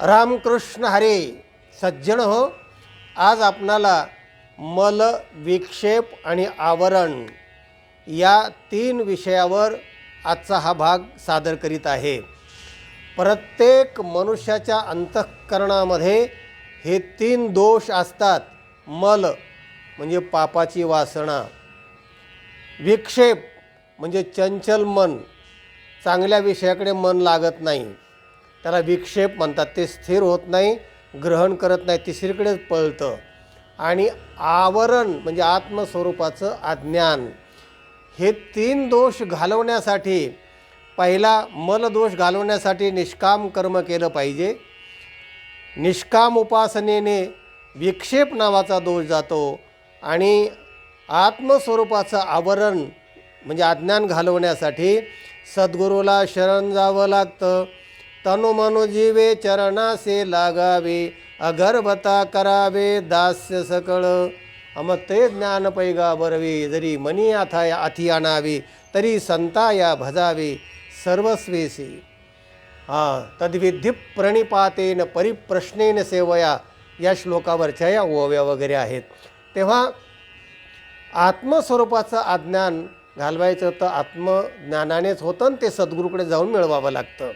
रामकृष्ण हरे सज्जन हो. आज आपणाला मल विक्षेप आणि आवरण या तीन विषयावर आजचा हा भाग सादर करीत आहे. प्रत्येक मनुष्याच्या अंतःकरणामध्ये हे तीन दोष असतात. मल म्हणजे पापाची वासना विक्षेप म्हणजे चंचल मन. चांगल्या विषयाकडे मन लागत नाही. त्याला विक्षेप म्हणतात. ते स्थिर होत नाही ग्रहण करत नाही तिसरीकडेच पळतं. आणि आवरण म्हणजे आत्मस्वरूपाचं अज्ञान. हे तीन दोष घालवण्यासाठी पहिला मलदोष घालवण्यासाठी निष्काम कर्म केलं पाहिजे. निष्काम उपासनेने विक्षेप नावाचा दोष जातो आणि आत्मस्वरूपाचं आवरण म्हणजे अज्ञान घालवण्यासाठी सद्गुरूला शरण जावं लागतं. तनुमनुजीवे चरणासे लागावे अगर्भता करावे दास्य सकळ। अम ते ज्ञान पैगा बरवे जरी मनी आता अथी आणावे तरी संता या भजावे सर्वस्वेसी। हां तद्विधी प्रणिपातेन परिप्रश्नेन सेवया या श्लोकावरच्या या ओव्या वगैरे आहेत. तेव्हा आत्मस्वरूपाचं अज्ञान घालवायचं तर आत्मज्ञानानेच होतं आणि ते सद्गुरूकडे जाऊन मिळवावं लागतं.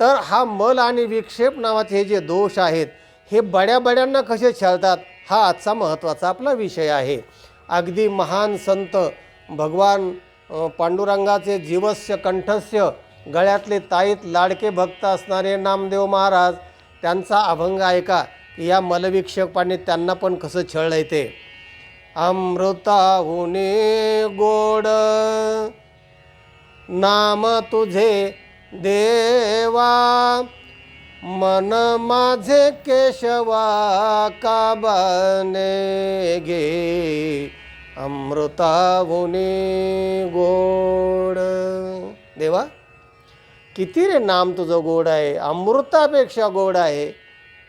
तर हा मल आणि विक्षेप नावाचे हे जे दोष आहेत हे बड्या बड्यांना कसे छळतात हा आजचा महत्त्वाचा आपला विषय आहे. अगदी महान संत भगवान पांडुरंगाचे जीवस्य कंठस्य गळ्यातले ताईत लाडके भक्त असणारे नामदेव महाराज त्यांचा अभंग ऐका की या मलविक्षेपाने त्यांना पण कसं छळलं ते. अमृताहुने गोड नाम तुझे देवा मन माझे केशवा काबाने घे अमृताहुने गोड. देवा किती रे नाम तुझं गोड आहे. अमृतापेक्षा गोड आहे.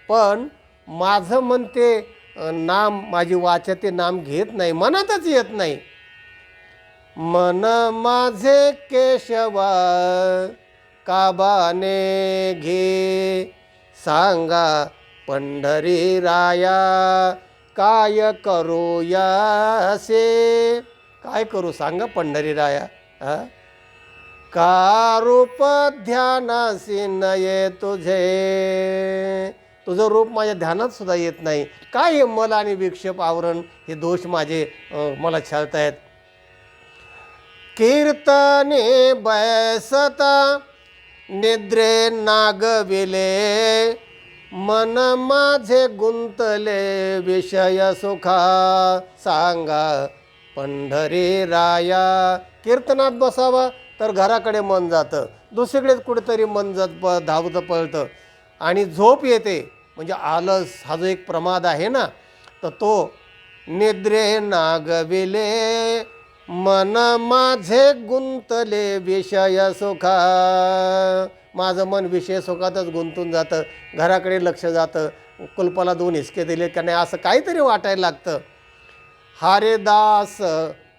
पण माझं म्हणते नाम माझी वाचा ते नाम घेत नाही. मनातच येत नाही. मन माझे केशवा काबाने घे. सांगा पंढरी राया काय करू यासे? काय करू? सांगा पंढरी राया हा? का रूप ध्यानासी नये तुझे? तुझं रूप माझ्या ध्यानात सुद्धा येत नाही. काय हे मल आणि विक्षेप आवरण? हे दोष माझे मला मला छळतायत. कीर्तने बैसता निद्रे नागविले मन माझे गुंतले विषय सुखा सांगा पंढरी राया. कीर्तनात बसावा तर घराकडे मन जातं. दुसरीकडेच कुठेतरी मन जात प धावतं पळतं. आणि झोप येते. म्हणजे आलस हा जो एक प्रमाद आहे ना तर तो निद्रे नागविले. मन माझे गुंतले विषय सुखा. माझं मन विषय सुखातच गुंतून जातं. घराकडे लक्ष जातं. कुलपाला दोन हिसके दिले. का नाही असं काहीतरी वाटायला लागतं. हरेदास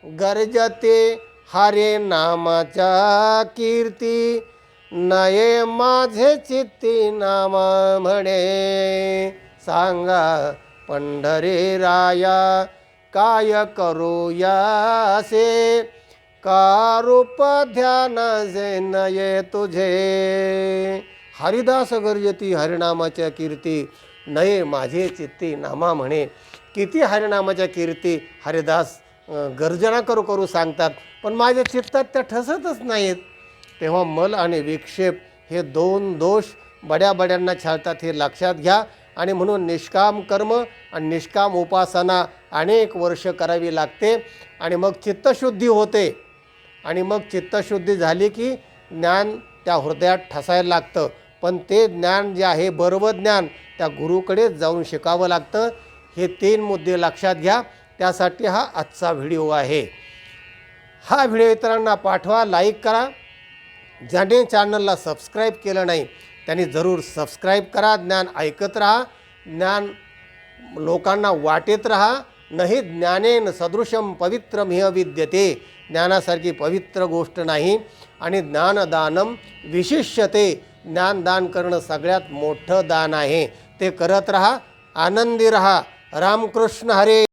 गरजते हरे नामाच्या कीर्ती. नये माझे चित्ती नामा म्हणे. सांगा पंढरी राया काय करू यासे? का रूप ध्यान जे नये तुझे. हरिदास गरजती हरिनामाच्या कीर्ती नये माझे चित्ती. नामा म्हणे किती हरिनामाच्या कीर्ती हरिदास गर्जना करू करू सांगतात. पण माझ्या चित्तात त्या ठसतच नाहीत. तेव्हा मल आणि विक्षेप हे दोन दोष बड्या बड्यांना छाळतात. हे लक्षात घ्या. आणि म्हणून निष्काम कर्म आणि निष्काम उपासना अनेक वर्ष करावी लागते. आणि मग चित्तशुद्धी होते. आणि मग चित्तशुद्धी झाली की ज्ञान त्या हृदयात ठसायला लागतं. पण ते ज्ञान जे आहे बरोबर ज्ञान त्या गुरुकडेच जाऊन शिकावं लागतं. हे तीन मुद्दे लक्षात घ्या. त्यासाठी हा आजचा व्हिडिओ आहे. हा व्हिडिओ इतरांना पाठवा लाईक करा. ज्याने चॅनलला सबस्क्राईब केलं नाही त्यांनी जरूर सबस्क्राईब करा ज्ञान ऐकत राहा ज्ञान लोकांना वाटेत राहा नाही ज्ञानेन सदृशम पवित्रमिह विद्यते ज्ञानासारखी पवित्र गोष्ट नाही आणि ज्ञानदानम विशिष्यते. ज्ञानदान करणं सगळ्यात मोठं दान आहे. ते करत राहा आनंदी राहा. रामकृष्ण हरे!